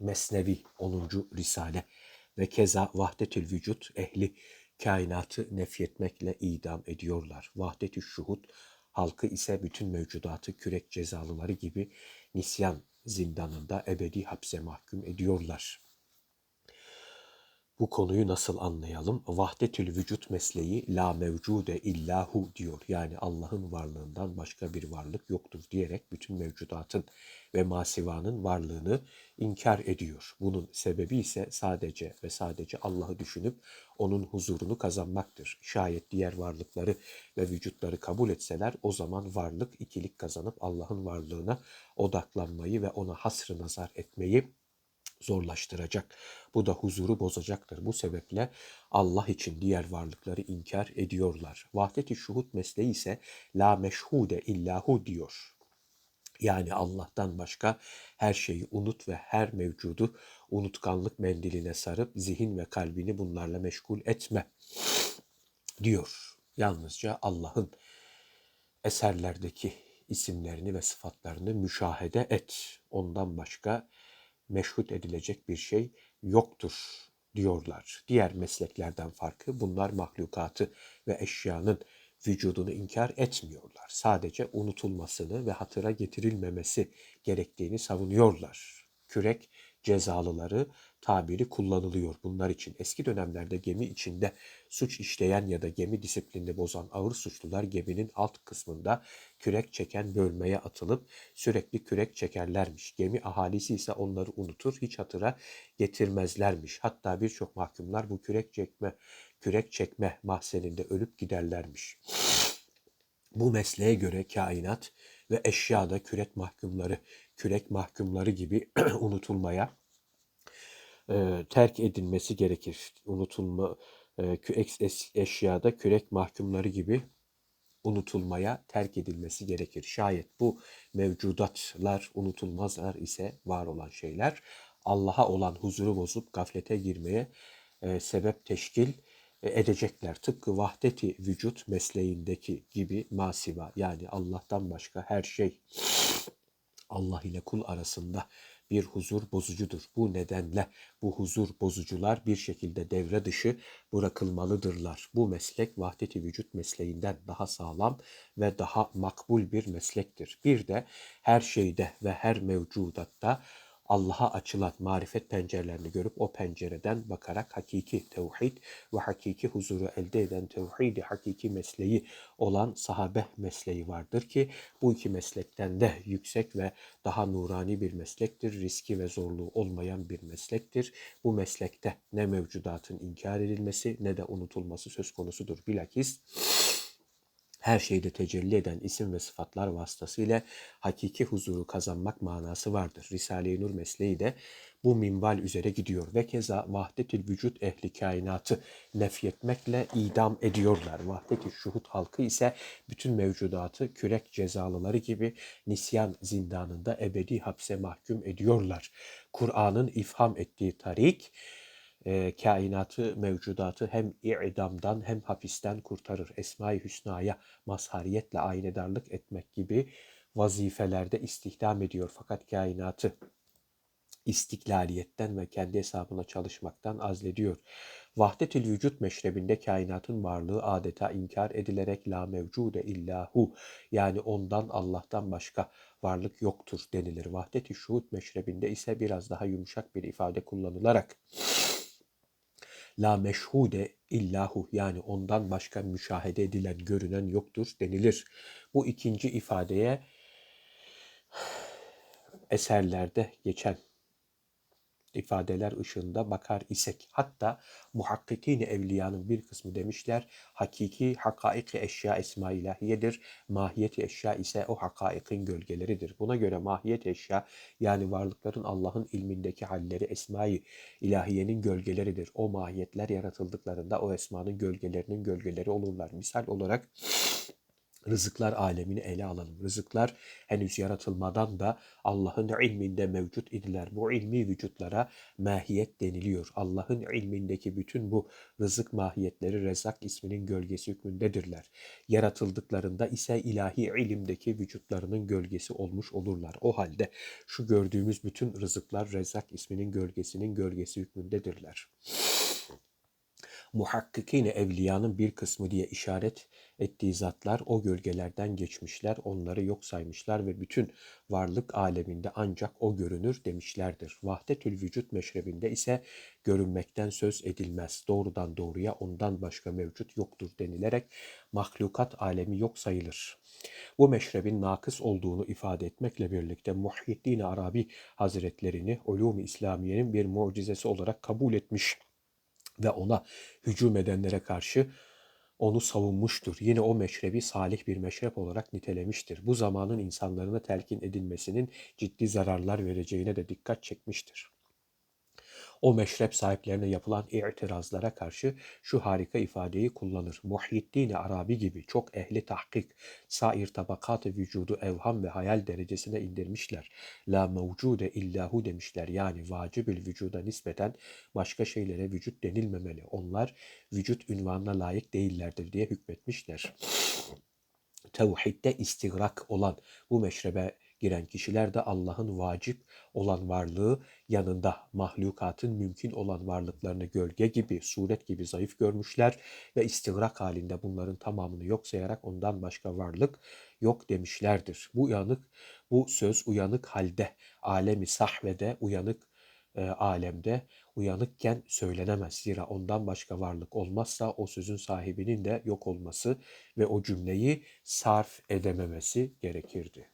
Mesnevi 10. Risale ve keza vahdetül vücut ehli kainatı nefyetmekle idam ediyorlar. Vahdetü şuhud halkı ise bütün mevcudatı kürek cezalıları gibi nisyan zindanında ebedi hapse mahkum ediyorlar. Bu konuyu nasıl anlayalım? Vahdetül vücut mesleği la mevcude illahu diyor. Yani Allah'ın varlığından başka bir varlık yoktur diyerek bütün mevcudatın ve masivanın varlığını inkar ediyor. Bunun sebebi ise sadece ve sadece Allah'ı düşünüp onun huzurunu kazanmaktır. Şayet diğer varlıkları ve vücutları kabul etseler o zaman varlık ikilik kazanıp Allah'ın varlığına odaklanmayı ve ona hasrı nazar etmeyi zorlaştıracak. Bu da huzuru bozacaktır. Bu sebeple Allah için diğer varlıkları inkar ediyorlar. Vahdet-i şuhud mesleği ise la meşhude illahu diyor. Yani Allah'tan başka her şeyi unut ve her mevcudu unutkanlık mendiline sarıp zihin ve kalbini bunlarla meşgul etme diyor. Yalnızca Allah'ın eserlerdeki isimlerini ve sıfatlarını müşahede et. Ondan başka meşhut edilecek bir şey yoktur diyorlar. Diğer mesleklerden farkı bunlar mahlukatı ve eşyanın vücudunu inkar etmiyorlar. Sadece unutulmasını ve hatıra getirilmemesi gerektiğini savunuyorlar. Kürek cezalıları tabiri kullanılıyor bunlar için. Eski dönemlerde gemi içinde suç işleyen ya da gemi disiplini bozan ağır suçlular geminin alt kısmında kürek çeken bölmeye atılıp sürekli kürek çekerlermiş. Gemi ahalisi ise onları unutur, hiç hatıra getirmezlermiş. Hatta birçok mahkumlar bu kürek çekme kürek çekme mahzeninde ölüp giderlermiş. Bu mesleğe göre kainat ve eşyada kürek mahkumları, kürek mahkumları gibi unutulmaya e, terk edilmesi gerekir. Unutulma e, eşyada kürek mahkumları gibi unutulmaya terk edilmesi gerekir. Şayet bu mevcudatlar unutulmazlar ise var olan şeyler Allah'a olan huzuru bozup gaflete girmeye e, sebep teşkil edecekler. Tıpkı vahdeti vücut mesleğindeki gibi masiva yani Allah'tan başka her şey Allah ile kul arasında bir huzur bozucudur. Bu nedenle bu huzur bozucular bir şekilde devre dışı bırakılmalıdırlar. Bu meslek vahdeti vücut mesleğinden daha sağlam ve daha makbul bir meslektir. Bir de her şeyde ve her mevcudatta Allah'a açılan marifet pencerelerini görüp o pencereden bakarak hakiki tevhid ve hakiki huzuru elde eden tevhidi hakiki mesleği olan sahabe mesleği vardır ki bu iki meslekten de yüksek ve daha nurani bir meslektir. Riski ve zorluğu olmayan bir meslektir. Bu meslekte ne mevcudatın inkar edilmesi ne de unutulması söz konusudur. Bilakis her şeyde tecelli eden isim ve sıfatlar vasıtasıyla hakiki huzuru kazanmak manası vardır. Risale-i Nur mesleği de bu minval üzere gidiyor ve keza vahdetül vücut ehli kainatı nefyetmekle idam ediyorlar. Vahdetül şuhut halkı ise bütün mevcudatı kürek cezalıları gibi nisyan zindanında ebedi hapse mahkum ediyorlar. Kur'an'ın ifham ettiği tarik, e, kainatı, mevcudatı hem i'damdan hem hapisten kurtarır. Esma-i Hüsna'ya mazhariyetle aynedarlık etmek gibi vazifelerde istihdam ediyor. Fakat kainatı istiklaliyetten ve kendi hesabına çalışmaktan azlediyor. Vahdetül vücut meşrebinde kainatın varlığı adeta inkar edilerek la mevcude illahu yani ondan Allah'tan başka varlık yoktur denilir. Vahdet-i şuhud meşrebinde ise biraz daha yumuşak bir ifade kullanılarak la meşhude illahu yani ondan başka müşahede edilen, görünen yoktur denilir. Bu ikinci ifadeye eserlerde geçen ifadeler ışığında bakar isek hatta muhakkikini evliyanın bir kısmı demişler hakiki hakaiki eşya esma ilahiyedir. Mahiyeti eşya ise o hakaikin gölgeleridir. Buna göre mahiyet eşya yani varlıkların Allah'ın ilmindeki halleri esma-i ilahiyenin gölgeleridir. O mahiyetler yaratıldıklarında o esmanın gölgelerinin gölgeleri olurlar. Misal olarak rızıklar alemini ele alalım. Rızıklar henüz yaratılmadan da Allah'ın ilminde mevcut idiler. Bu ilmi vücutlara mahiyet deniliyor. Allah'ın ilmindeki bütün bu rızık mahiyetleri Rezak isminin gölgesi hükmündedirler. Yaratıldıklarında ise ilahi ilimdeki vücutlarının gölgesi olmuş olurlar. O halde şu gördüğümüz bütün rızıklar Rezak isminin gölgesinin gölgesi hükmündedirler muhakkikine evliyanın bir kısmı diye işaret ettiği zatlar o gölgelerden geçmişler, onları yok saymışlar ve bütün varlık aleminde ancak o görünür demişlerdir. Vahdetül vücut meşrebinde ise görünmekten söz edilmez. Doğrudan doğruya ondan başka mevcut yoktur denilerek mahlukat alemi yok sayılır. Bu meşrebin nakıs olduğunu ifade etmekle birlikte Muhyiddin Arabi Hazretlerini ulûm-i İslamiye'nin bir mucizesi olarak kabul etmiş ve ona hücum edenlere karşı onu savunmuştur. Yine o meşrebi salih bir meşrep olarak nitelemiştir. Bu zamanın insanlarına telkin edilmesinin ciddi zararlar vereceğine de dikkat çekmiştir o meşrep sahiplerine yapılan itirazlara karşı şu harika ifadeyi kullanır. Muhyiddin Arabi gibi çok ehli tahkik, sair tabakat-ı vücudu evham ve hayal derecesine indirmişler. La mevcude illahu demişler. Yani vacibül vücuda nispeten başka şeylere vücut denilmemeli. Onlar vücut ünvanına layık değillerdir diye hükmetmişler. Tevhidde istigrak olan bu meşrebe giren kişiler de Allah'ın vacip olan varlığı yanında mahlukatın mümkün olan varlıklarını gölge gibi, suret gibi zayıf görmüşler ve istigrak halinde bunların tamamını yok sayarak ondan başka varlık yok demişlerdir. Bu uyanık, bu söz uyanık halde, alemi sahvede, uyanık e, alemde uyanıkken söylenemez. Zira ondan başka varlık olmazsa o sözün sahibinin de yok olması ve o cümleyi sarf edememesi gerekirdi.